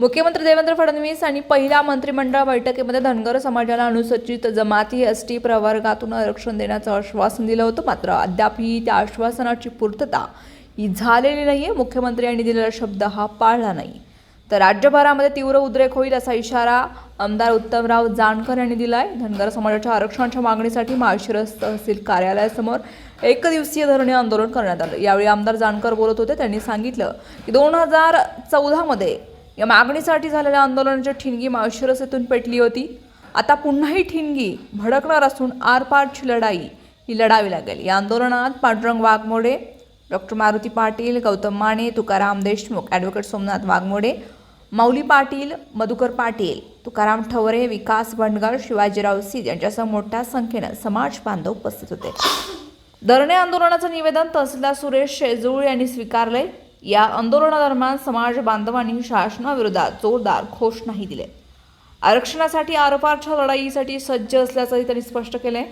मुख्यमंत्री देवेंद्र फडणवीस आणि पहिल्या मंत्रिमंडळ बैठकीमध्ये धनगर समाजाला अनुसूचित जमाती एस टी प्रवर्गातून आरक्षण देण्याचं आश्वासन दिलं होतं. मात्र अद्यापही त्या आश्वासनाची पूर्तता ही झालेली आहे मुख्यमंत्री यांनी दिलेला शब्द हा पाळला नाही. तर राज्यभरामध्ये तीव्र उद्रेक होईल असा इशारा आमदार उत्तमराव जानकर यांनी दिलाय. धनगर समाजाच्या आरक्षणाच्या मागणीसाठी माळशिरस तहसील कार्यालयासमोर एक दिवसीय धरणे आंदोलन करण्यात आलं. यावेळी आमदार जानकर बोलत होते. त्यांनी सांगितलं की दोन हजार चौदामध्ये या मागणीसाठी झालेल्या आंदोलनाची ठिणगी माळशिरस येथून पेटली होती. आता पुन्हा ही ठिणगी भडकणार असून आरपारची लढाई ही लढावी लागेल. या आंदोलनात पांडुरंग वाघमोडे डॉक्टर मारुती पाटील गौतम माने तुकाराम देशमुख ॲडव्होकेट सोमनाथ वाघमोडे माऊली पाटील मधुकर पाटील तुकाराम ठवरे विकास भंडगर शिवाजीराव सिद यांच्यासह मोठ्या संख्येनं समाज बांधव उपस्थित होते. धरणे आंदोलनाचं निवेदन तहसीलदार सुरेश शेजूळ यांनी स्वीकारले या आंदोलनादरम्यान समाज बांधवांनी शासनाविरोधात जोरदार घोषणाही दिले. आरक्षणासाठी आरपारच्या लढाईसाठी सज्ज असल्याचंही त्यांनी स्पष्ट केलंय.